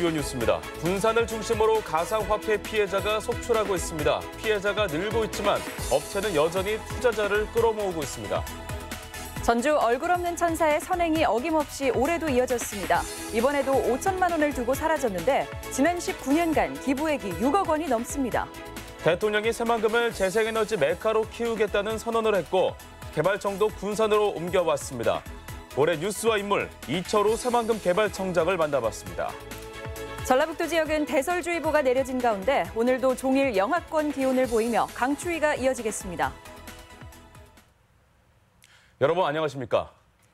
주요 뉴스입니다. 군산을 중심으로 가상화폐 피해자가 속출하고 있습니다. 피해자가 늘고 있지만 업체는 여전히 투자자를 끌어모으고 있습니다. 전주 얼굴 없는 천사의 선행이 어김없이 올해도 이어졌습니다. 이번에도 5천만 원을 두고 사라졌는데 지난 19년간 기부액이 6억 원이 넘습니다. 대통령이 새만금을 재생에너지 메카로 키우겠다는 선언을 했고 개발청도 군산으로 옮겨왔습니다. 올해 뉴스와 인물 이철우 새만금 개발청장을 만나봤습니다. 전라북도 지역은 대설주의보가 내려진 가운데 오늘도 종일 영하권 기온을 보이며 강추위가 이어지겠습니다. 여러분 안녕하십니까?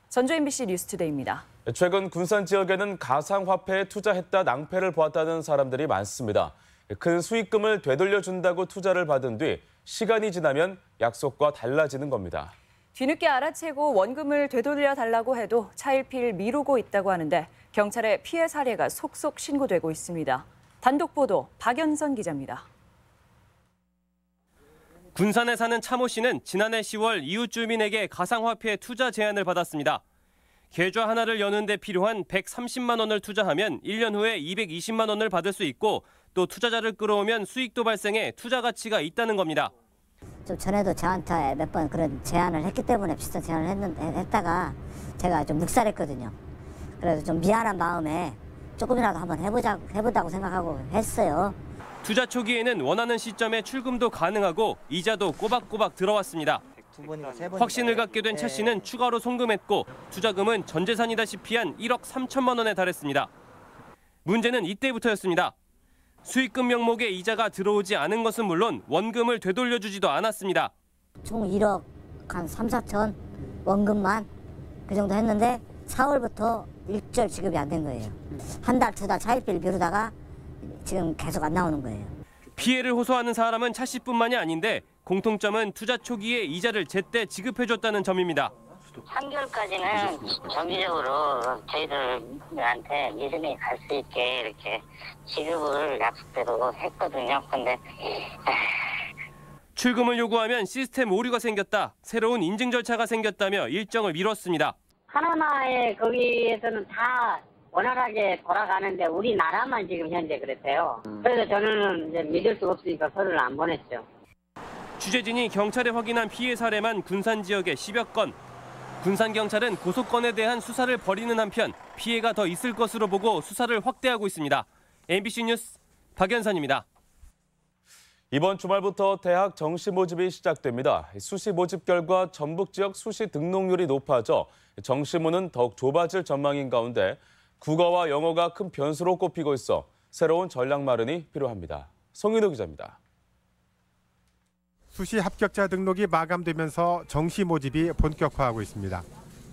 전주 MBC 뉴스투데이입니다. 최근 군산 지역에는 가상화폐에 투자했다 낭패를 보았다는 사람들이 많습니다. 큰 수익금을 되돌려준다고 투자를 받은 뒤 시간이 지나면 약속과 달라지는 겁니다. 뒤늦게 알아채고 원금을 되돌려 달라고 해도 차일피일 미루고 있다고 하는데 경찰에 피해 사례가 속속 신고되고 있습니다. 단독 보도 박연선 기자입니다. 군산에 사는 차모 씨는 지난해 10월 이웃 주민에게 가상화폐 투자 제안을 받았습니다. 계좌 하나를 여는데 필요한 130만 원을 투자하면 1년 후에 220만 원을 받을 수 있고 또 투자자를 끌어오면 수익도 발생해 투자 가치가 있다는 겁니다. 좀 전에도 저한테 몇 번 그런 제안을 했기 때문에 비슷한 제안을 했는, 했다가 제가 좀 묵살했거든요. 그래서 좀 미안한 마음에 조금이라도 한번 해보자, 해보자고 생각하고 했어요. 투자 초기에는 원하는 시점에 출금도 가능하고 이자도 꼬박꼬박 들어왔습니다. 확신을 갖게 된차 씨는 추가로 송금했고 투자금은 전 재산이다시피 한 1억 3천만 원에 달했습니다. 문제는 이때부터였습니다. 수익금 명목에 이자가 들어오지 않은 것은 물론 원금을 되돌려주지도 않았습니다. 총 1억 한 3, 4천 원금만 그 정도 했는데 4월부터 일절 지급이 안 된 거예요. 한 달, 두 달 차일비를 미루다가 지금 계속 안 나오는 거예요. 피해를 호소하는 사람은 차 씨뿐만이 아닌데 공통점은 투자 초기에 이자를 제때 지급해줬다는 점입니다. 3개월까지는 정기적으로 저희들한테 믿음이 갈 수 있게 이렇게 지급을 약속대로 했거든요. 근데 출금을 요구하면 시스템 오류가 생겼다, 새로운 인증 절차가 생겼다며 일정을 미뤘습니다. 하나하나의 거기에서는 다 원활하게 돌아가는데 우리나라만 지금 현재 그랬어요. 그래서 저는 이제 믿을 수 없으니까 서류를 안 보냈죠. 취재진이 경찰에 확인한 피해 사례만 군산 지역에 10여 건. 군산 경찰은 고소건에 대한 수사를 벌이는 한편 피해가 더 있을 것으로 보고 수사를 확대하고 있습니다. MBC 뉴스 박연선입니다. 이번 주말부터 대학 정시 모집이 시작됩니다. 수시 모집 결과 전북 지역 수시 등록률이 높아져 정시문은 더욱 좁아질 전망인 가운데 국어와 영어가 큰 변수로 꼽히고 있어 새로운 전략 마련이 필요합니다. 송인호 기자입니다. 수시 합격자 등록이 마감되면서 정시 모집이 본격화하고 있습니다.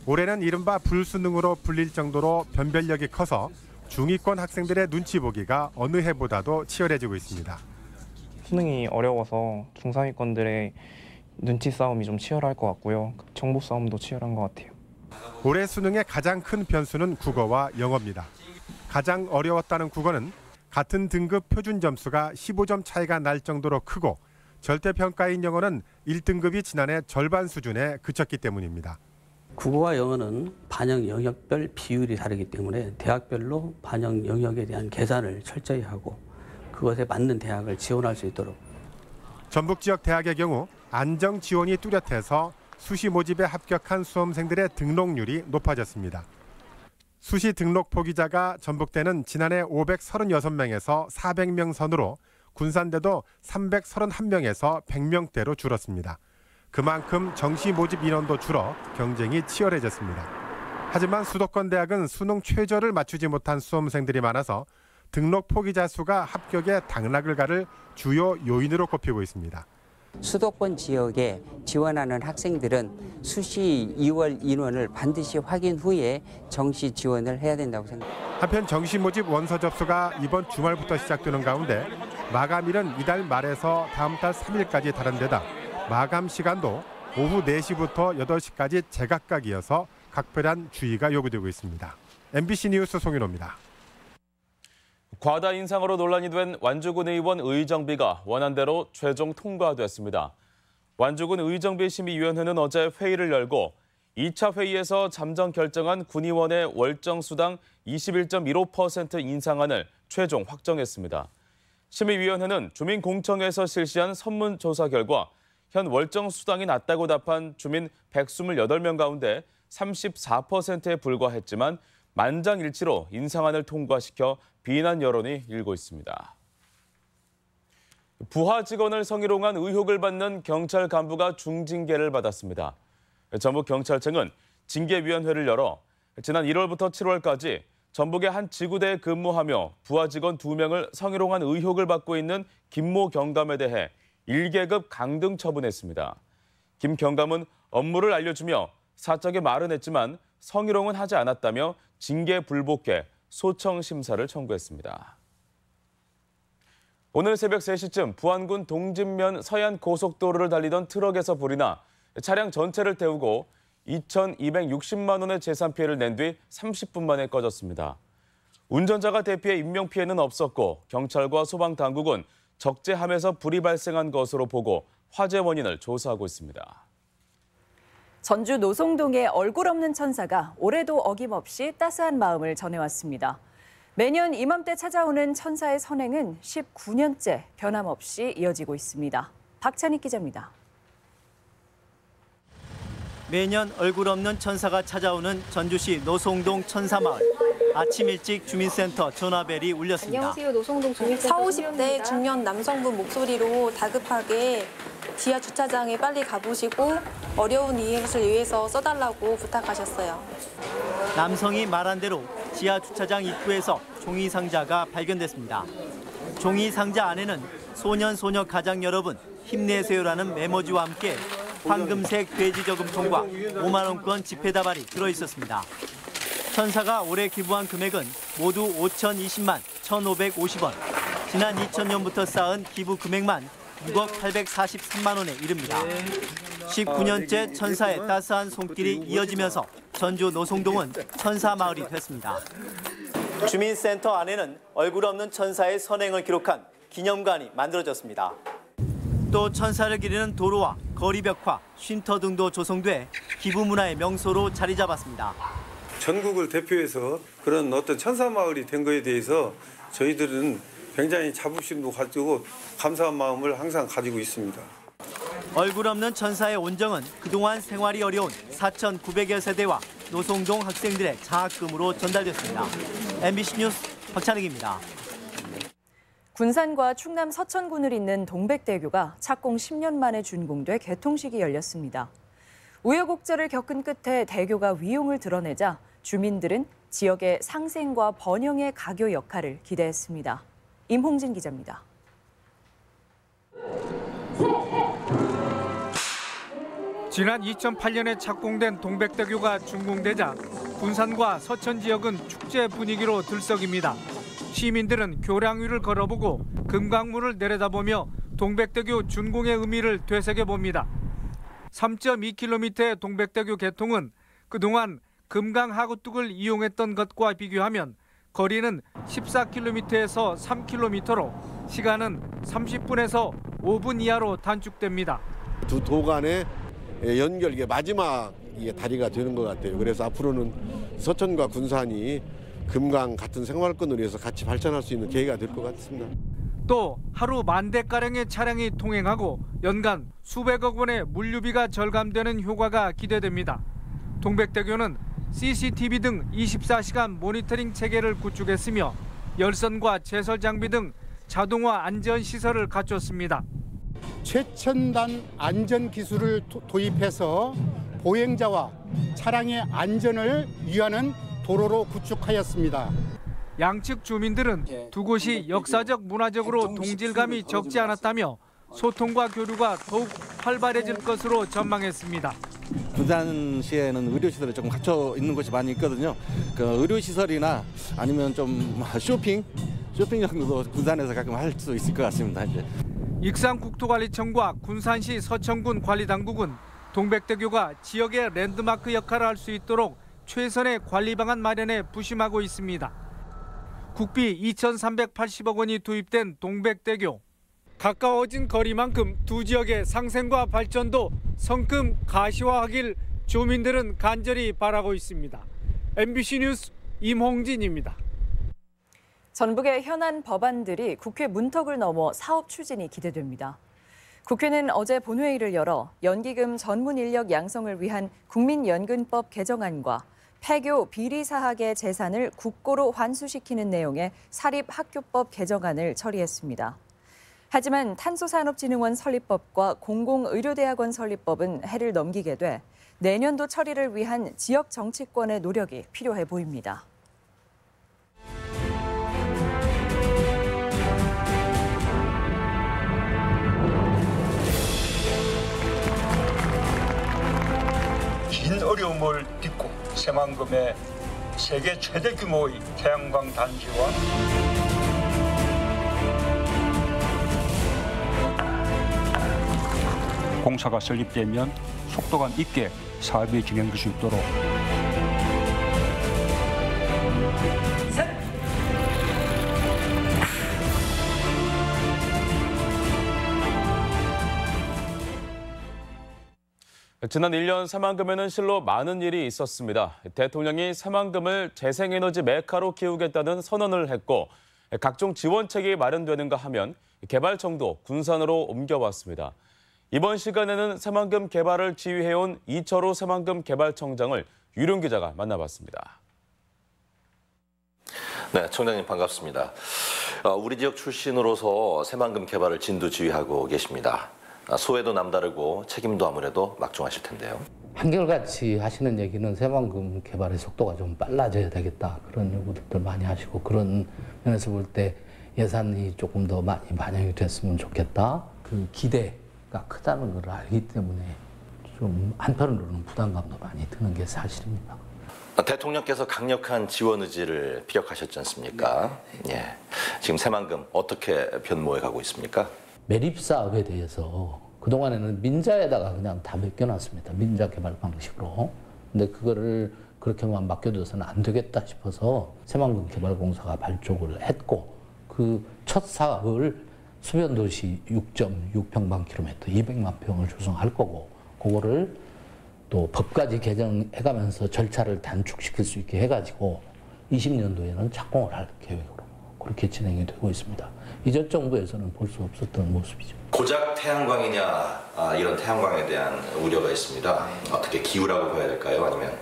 올해는 이른바 불수능으로 불릴 정도로 변별력이 커서 중위권 학생들의 눈치 보기가 어느 해보다도 치열해지고 있습니다. 수능이 어려워서 중상위권들의 눈치 싸움이 좀 치열할 것 같고요. 정보 싸움도 치열한 것 같아요. 올해 수능의 가장 큰 변수는 국어와 영어입니다. 가장 어려웠다는 국어는 같은 등급 표준 점수가 15점 차이가 날 정도로 크고 절대평가인 영어는 1등급이 지난해 절반 수준에 그쳤기 때문입니다. 국어와 영어는 반영 영역별 비율이 다르기 때문에 대학별로 반영 영역에 대한 계산을 철저히 하고 그것에 맞는 대학을 지원할 수 있도록 전북 지역 대학의 경우 안정 지원이 뚜렷해서 수시 모집에 합격한 수험생들의 등록률이 높아졌습니다. 수시 등록 포기자가 전북대는 지난해 536명에서 400명 선으로 군산대도 331명에서 100명대로 줄었습니다. 그만큼 정시 모집 인원도 줄어 경쟁이 치열해졌습니다. 하지만 수도권 대학은 수능 최저를 맞추지 못한 수험생들이 많아서 등록 포기자 수가 합격에 당락을 가를 주요 요인으로 꼽히고 있습니다. 수도권 지역에 지원하는 학생들은 수시 2월 인원을 반드시 확인 후에 정시 지원을 해야 된다고 생각합니다. 한편 정시 모집 원서 접수가 이번 주말부터 시작되는 가운데 마감일은 이달 말에서 다음 달 3일까지 다른 데다 마감 시간도 오후 4시부터 8시까지 제각각이어서 각별한 주의가 요구되고 있습니다. MBC 뉴스 송윤호입니다. 과다 인상으로 논란이 된 완주군 의원 의정비가 원안대로 최종 통과됐습니다. 완주군 의정비 심의위원회는 어제 회의를 열고 2차 회의에서 잠정 결정한 군의원의 월정 수당 21.15% 인상안을 최종 확정했습니다. 심의위원회는 주민공청에서 실시한 설문조사 결과 현 월정 수당이 낮다고 답한 주민 128명 가운데 34%에 불과했지만 만장일치로 인상안을 통과시켜 비난 여론이 일고 있습니다. 부하 직원을 성희롱한 의혹을 받는 경찰 간부가 중징계를 받았습니다. 전북 경찰청은 징계위원회를 열어 지난 1월부터 7월까지 전북의 한 지구대에 근무하며 부하 직원 2명을 성희롱한 의혹을 받고 있는 김모 경감에 대해 1계급 강등 처분했습니다. 김 경감은 업무를 알려주며 사적에 말은 했지만 성희롱은 하지 않았다며 징계 불복해 소청 심사를 청구했습니다. 오늘 새벽 3시쯤 부안군 동진면 서해안 고속도로를 달리던 트럭에서 불이 나 차량 전체를 태우고 2,260만 원의 재산 피해를 낸 뒤 30분 만에 꺼졌습니다. 운전자가 대피해 인명피해는 없었고 경찰과 소방당국은 적재함에서 불이 발생한 것으로 보고 화재 원인을 조사하고 있습니다. 전주 노송동의 얼굴 없는 천사가 올해도 어김없이 따스한 마음을 전해왔습니다. 매년 이맘때 찾아오는 천사의 선행은 19년째 변함없이 이어지고 있습니다. 박찬익 기자입니다. 매년 얼굴 없는 천사가 찾아오는 전주시 노송동 천사마을. 아침 일찍 주민센터 전화벨이 울렸습니다. 안녕하세요. 노송동 주민센터 4, 50대 중년 남성분 목소리로 다급하게 지하 주차장에 빨리 가보시고 어려운 이웃을 위해서 써달라고 부탁하셨어요. 남성이 말한 대로 지하 주차장 입구에서 종이 상자가 발견됐습니다. 종이 상자 안에는 소년 소녀 가장 여러분 힘내세요라는 메모지와 함께 황금색 돼지 저금통과 5만 원권 지폐 다발이 들어 있었습니다. 천사가 올해 기부한 금액은 모두 5,020만 1,550원. 지난 2000년부터 쌓은 기부 금액만 6억 843만 원에 이릅니다. 19년째 천사의 따스한 손길이 이어지면서 전주 노송동은 천사 마을이 됐습니다. 주민센터 안에는 얼굴 없는 천사의 선행을 기록한 기념관이 만들어졌습니다. 또 천사를 기리는 도로와 거리 벽화, 쉼터 등도 조성돼 기부 문화의 명소로 자리 잡았습니다. 전국을 대표해서 그런 어떤 천사 마을이 된 거에 대해서 저희들은 굉장히 자부심도 가지고 감사한 마음을 항상 가지고 있습니다. 얼굴 없는 천사의 온정은 그동안 생활이 어려운 4,900여 세대와 노송동 학생들의 장학금으로 전달됐습니다. MBC 뉴스 박찬익입니다. 군산과 충남 서천군을 잇는 동백대교가 착공 10년 만에 준공돼 개통식이 열렸습니다. 우여곡절을 겪은 끝에 대교가 위용을 드러내자 주민들은 지역의 상생과 번영의 가교 역할을 기대했습니다. 임홍진 기자입니다. 지난 2008년에 착공된 동백대교가 준공되자 군산과 서천 지역은 축제 분위기로 들썩입니다. 시민들은 교량 위를 걸어보고 금강문을 내려다보며 동백대교 준공의 의미를 되새겨 봅니다. 3.2km의 동백대교 개통은 그동안 금강 하구뚝을 이용했던 것과 비교하면 거리는 14km에서 3km로 시간은 30분에서 5분 이하로 단축됩니다. 두 도간의 연결 이게 마지막 다리가 되는 것 같아요. 그래서 앞으로는 서천과 군산이 금강 같은 생활권으로 해서 같이 발전할 수 있는 계기가 될 것 같습니다. 또 하루 만 대가량의 차량이 통행하고 연간 수백억 원의 물류비가 절감되는 효과가 기대됩니다. 동백대교는 CCTV 등 24시간 모니터링 체계를 구축했으며 열선과 제설 장비 등 자동화 안전 시설을 갖췄습니다. 최첨단 안전 기술을 도입해서 보행자와 차량의 안전을 위하는 도로로 구축하였습니다. 양측 주민들은 두 곳이 역사적 문화적으로 동질감이 적지 않았다며 소통과 교류가 더욱 활발해질 것으로 전망했습니다. 군산시에는 의료시설이 조금 갖춰 있는 곳이 많이 있거든요. 그 의료시설이나 아니면 좀 쇼핑, 쇼핑 정도도 군산에서 가끔 할 수 있을 것 같습니다. 이제. 익산국토관리청과 군산시 서천군 관리당국은 동백대교가 지역의 랜드마크 역할을 할 수 있도록 최선의 관리 방안 마련에 부심하고 있습니다. 국비 2,380억 원이 투입된 동백대교. 가까워진 거리만큼 두 지역의 상생과 발전도 성큼 가시화하길 주민들은 간절히 바라고 있습니다. MBC 뉴스 임홍진입니다. 전북의 현안 법안들이 국회 문턱을 넘어 사업 추진이 기대됩니다. 국회는 어제 본회의를 열어 연기금 전문 인력 양성을 위한 국민연금법 개정안과 폐교 비리 사학의 재산을 국고로 환수시키는 내용의 사립학교법 개정안을 처리했습니다. 하지만 탄소산업진흥원 설립법과 공공의료대학원 설립법은 해를 넘기게 돼 내년도 처리를 위한 지역 정치권의 노력이 필요해 보입니다. 긴 어려움을 새만금의 세계 최대 규모의 태양광 단지와 공사가 설립되면 속도감 있게 사업이 진행될 수 있도록 지난 1년 새만금에는 실로 많은 일이 있었습니다. 대통령이 새만금을 재생에너지 메카로 키우겠다는 선언을 했고 각종 지원책이 마련되는가 하면 개발청도 군산으로 옮겨왔습니다. 이번 시간에는 새만금 개발을 지휘해온 이철호 새만금 개발청장을 유룡 기자가 만나봤습니다. 네, 청장님 반갑습니다. 어, 우리 지역 출신으로서 새만금 개발을 진두 지휘하고 계십니다. 아, 소외도 남다르고 책임도 아무래도 막중하실 텐데요. 한결같이 하시는 얘기는 새만금 개발의 속도가 좀 빨라져야 되겠다 그런 요구들 많이 하시고 그런 면에서 볼 때 예산이 조금 더 많이 반영이 됐으면 좋겠다 그 기대가 크다는 걸 알기 때문에 좀 한편으로는 부담감도 많이 드는 게 사실입니다. 아, 대통령께서 강력한 지원 의지를 피력하셨지 않습니까? 예. 지금 새만금 어떻게 변모해 가고 있습니까? 매립 사업에 대해서 그동안에는 민자에다가 그냥 다 맡겨놨습니다. 민자 개발 방식으로. 근데 그거를 그렇게만 맡겨둬서는 안 되겠다 싶어서 새만금 개발공사가 발족을 했고 그 첫 사업을 수변도시 6.6평방킬로미터 200만 평을 조성할 거고 그거를 또 법까지 개정해가면서 절차를 단축시킬 수 있게 해가지고 20년도에는 착공을 할 계획으로 그렇게 진행이 되고 있습니다. 이전 정부에서는 볼 수 없었던 모습이죠. 고작 태양광이냐 아, 이런 태양광에 대한 우려가 있습니다. 어떻게 기후라고 봐야 될까요? 아니면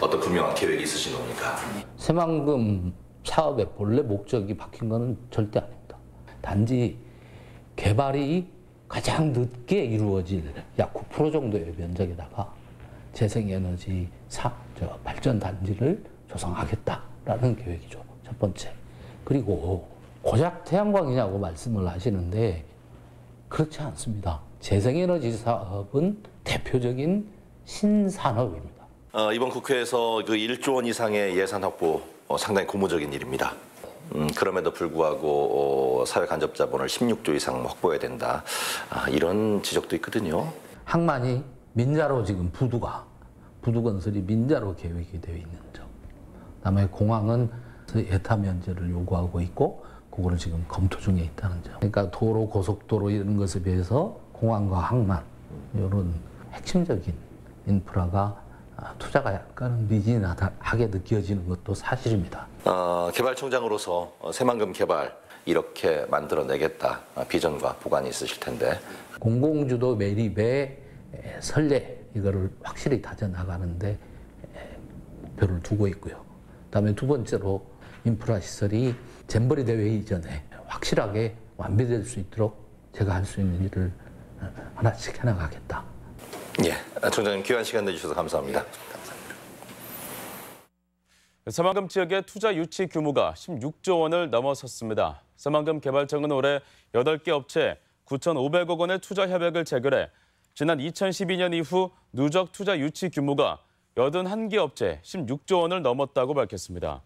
어떤 분명한 계획이 있으신 겁니까? 새만금 사업의 본래 목적이 바뀐 것은 절대 아닙니다. 단지 개발이 가장 늦게 이루어질 약 9% 정도의 면적에다가 재생에너지 사, 저, 발전 단지를 조성하겠다라는 계획이죠. 첫 번째. 그리고 고작 태양광이냐고 말씀을 하시는데 그렇지 않습니다. 재생에너지 사업은 대표적인 신산업입니다. 어, 이번 국회에서 그 1조 원 이상의 예산 확보 어, 상당히 고무적인 일입니다. 음, 그럼에도 불구하고 어, 사회 간접 자본을 16조 이상 확보해야 된다. 아, 이런 지적도 있거든요. 항만이 민자로 지금 부두가 부두 건설이 민자로 계획이 되어 있는 점. 그다음에 공항은 예타 면제를 요구하고 있고 그거를 지금 검토 중에 있다는 점. 그러니까 도로, 고속도로 이런 것에 비해서 공항과 항만 이런 핵심적인 인프라가 아, 투자가 약간 미진하게 느껴지는 것도 사실입니다. 어, 개발청장으로서 어, 새만금 개발 이렇게 만들어내겠다 아, 비전과 보관이 있으실 텐데 공공주도 매립의 에, 선례 이거를 확실히 다져 나가는데 목표를 두고 있고요. 그다음에 두 번째로 인프라 시설이 잼버리 대회 이전에 확실하게 완비될 수 있도록 제가 할 수 있는 일을 어, 하나씩 해나가겠다. 예, 청장님 귀한 시간 내주셔서 감사합니다. 새만금 지역의 투자 유치 규모가 16조 원을 넘어섰습니다. 새만금 개발청은 올해 8개 업체 9,500억 원의 투자 협약을 체결해 지난 2012년 이후 누적 투자 유치 규모가 81개 업체 16조 원을 넘었다고 밝혔습니다.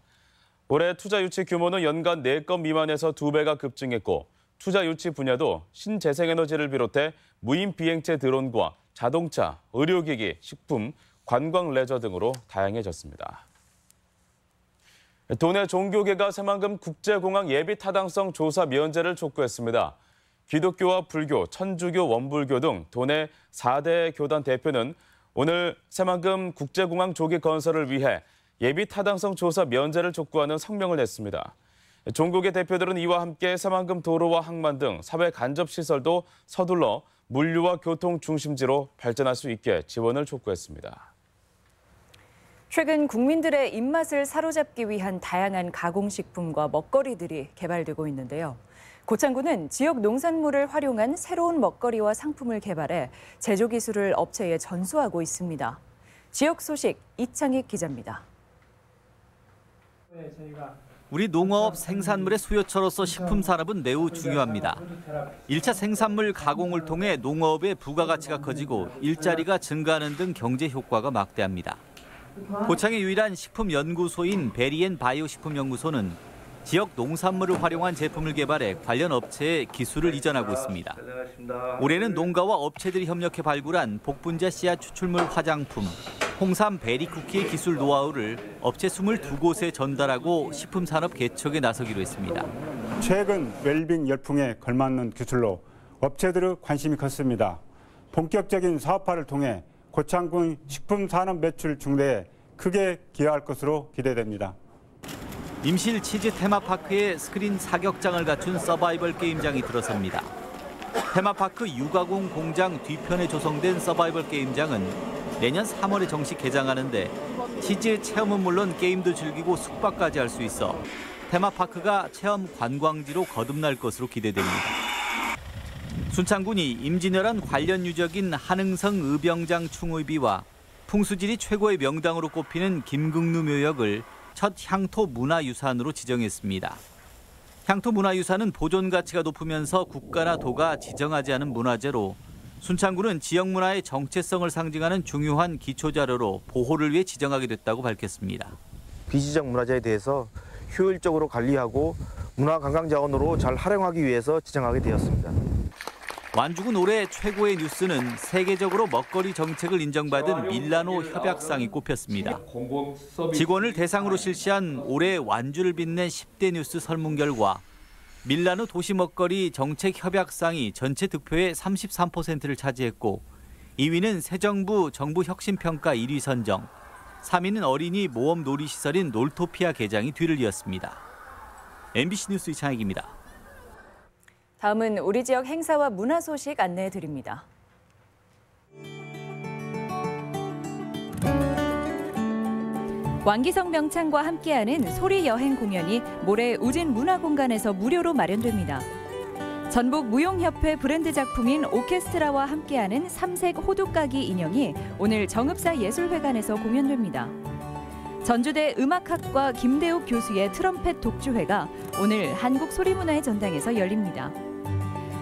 올해 투자 유치 규모는 연간 4건 미만에서 2배가 급증했고 투자 유치 분야도 신재생에너지를 비롯해 무인 비행체 드론과 자동차, 의료기기, 식품, 관광 레저 등으로 다양해졌습니다. 도내 종교계가 새만금 국제공항 예비 타당성 조사 면제를 촉구했습니다. 기독교와 불교, 천주교, 원불교 등 도내 4대 교단 대표는 오늘 새만금 국제공항 조기 건설을 위해 예비 타당성 조사 면제를 촉구하는 성명을 냈습니다. 종국의 대표들은 이와 함께 새만금 도로와 항만 등 사회 간접 시설도 서둘러 물류와 교통 중심지로 발전할 수 있게 지원을 촉구했습니다. 최근 국민들의 입맛을 사로잡기 위한 다양한 가공식품과 먹거리들이 개발되고 있는데요. 고창군은 지역 농산물을 활용한 새로운 먹거리와 상품을 개발해 제조 기술을 업체에 전수하고 있습니다. 지역 소식 이창익 기자입니다. 우리 농어업 생산물의 수요처로서 식품 산업은 매우 중요합니다. 1차 생산물 가공을 통해 농어업의 부가가치가 커지고 일자리가 증가하는 등 경제 효과가 막대합니다. 고창의 유일한 식품 연구소인 베리엔 바이오 식품 연구소는 지역 농산물을 활용한 제품을 개발해 관련 업체에 기술을 이전하고 있습니다. 올해는 농가와 업체들이 협력해 발굴한 복분자 씨앗 추출물 화장품, 홍삼 베리 쿠키의 기술 노하우를 업체 22곳에 전달하고 식품 산업 개척에 나서기로 했습니다. 최근 웰빙 열풍에 걸맞는 기술로 업체들의 관심이 컸습니다. 본격적인 사업화를 통해 고창군 식품 산업 매출 증대에 크게 기여할 것으로 기대됩니다. 임실 치즈 테마파크에 스크린 사격장을 갖춘 서바이벌 게임장이 들어섭니다. 테마파크 유가공 공장 뒤편에 조성된 서바이벌 게임장은 내년 3월에 정식 개장하는데 치즈 체험은 물론 게임도 즐기고 숙박까지 할 수 있어 테마파크가 체험 관광지로 거듭날 것으로 기대됩니다. 순창군이 임진왜란 관련 유적인 한흥성 의병장 충의비와 풍수지리 최고의 명당으로 꼽히는 김극루 묘역을 첫 향토 문화유산으로 지정했습니다. 향토 문화유산은 보존 가치가 높으면서 국가나 도가 지정하지 않은 문화재로 순창군은 지역 문화의 정체성을 상징하는 중요한 기초 자료로 보호를 위해 지정하게 됐다고 밝혔습니다. 비지정 문화재에 대해서 효율적으로 관리하고 문화관광자원으로 잘 활용하기 위해서 지정하게 되었습니다. 완주군 올해 최고의 뉴스는 세계적으로 먹거리 정책을 인정받은 밀라노 협약상이 꼽혔습니다. 직원을 대상으로 실시한 올해 완주를 빛낸 10대 뉴스 설문 결과 밀라노 도시 먹거리 정책 협약상이 전체 득표의 33%를 차지했고 2위는 새 정부 정부 혁신 평가 1위 선정, 3위는 어린이 모험 놀이 시설인 놀토피아 개장이 뒤를 이었습니다. MBC 뉴스 이창익입니다. 다음은 우리 지역 행사와 문화 소식 안내해 드립니다. 왕기성 명창과 함께하는 소리 여행 공연이 모레 우진 문화공간에서 무료로 마련됩니다. 전북 무용협회 브랜드 작품인 오케스트라와 함께하는 삼색 호두까기 인형이 오늘 정읍사 예술회관에서 공연됩니다. 전주대 음악학과 김대욱 교수의 트럼펫 독주회가 오늘 한국 소리문화의 전당에서 열립니다.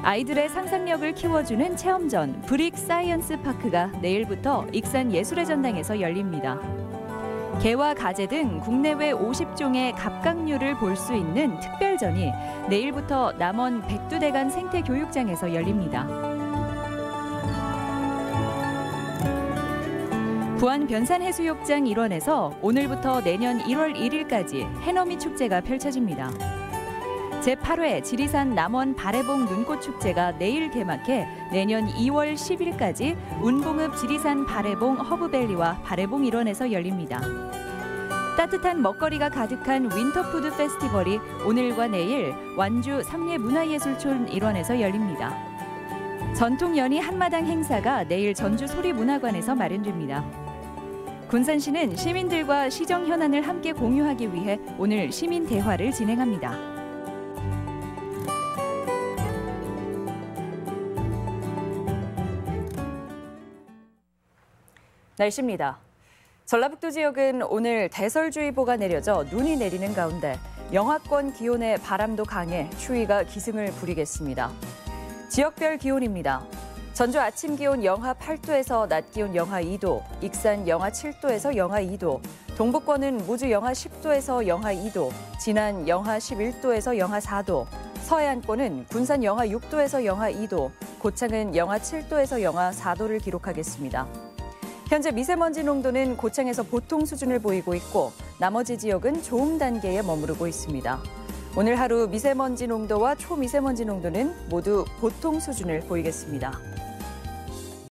아이들의 상상력을 키워주는 체험전 브릭 사이언스 파크가 내일부터 익산 예술의 전당에서 열립니다. 개와 가재 등 국내외 50종의 갑각류를 볼 수 있는 특별전이 내일부터 남원 백두대간 생태교육장에서 열립니다. 부안 변산해수욕장 일원에서 오늘부터 내년 1월 1일까지 해넘이 축제가 펼쳐집니다. 제8회 지리산 남원 바래봉 눈꽃축제가 내일 개막해 내년 2월 10일까지 운봉읍 지리산 바래봉 허브밸리와 바래봉 일원에서 열립니다. 따뜻한 먹거리가 가득한 윈터푸드 페스티벌이 오늘과 내일 완주 삼례문화예술촌 일원에서 열립니다. 전통 연희 한마당 행사가 내일 전주 소리문화관에서 마련됩니다. 군산시는 시민들과 시정 현안을 함께 공유하기 위해 오늘 시민 대화를 진행합니다. 날씨입니다. 전라북도 지역은 오늘 대설주의보가 내려져 눈이 내리는 가운데 영하권 기온의 바람도 강해 추위가 기승을 부리겠습니다. 지역별 기온입니다. 전주 아침 기온 영하 8도에서 낮 기온 영하 2도, 익산 영하 7도에서 영하 2도, 동북권은 무주 영하 10도에서 영하 2도, 진안 영하 11도에서 영하 4도, 서해안권은 군산 영하 6도에서 영하 2도, 고창은 영하 7도에서 영하 4도를 기록하겠습니다. 현재 미세먼지 농도는 고창에서 보통 수준을 보이고 있고 나머지 지역은 좋음 단계에 머무르고 있습니다. 오늘 하루 미세먼지 농도와 초미세먼지 농도는 모두 보통 수준을 보이겠습니다.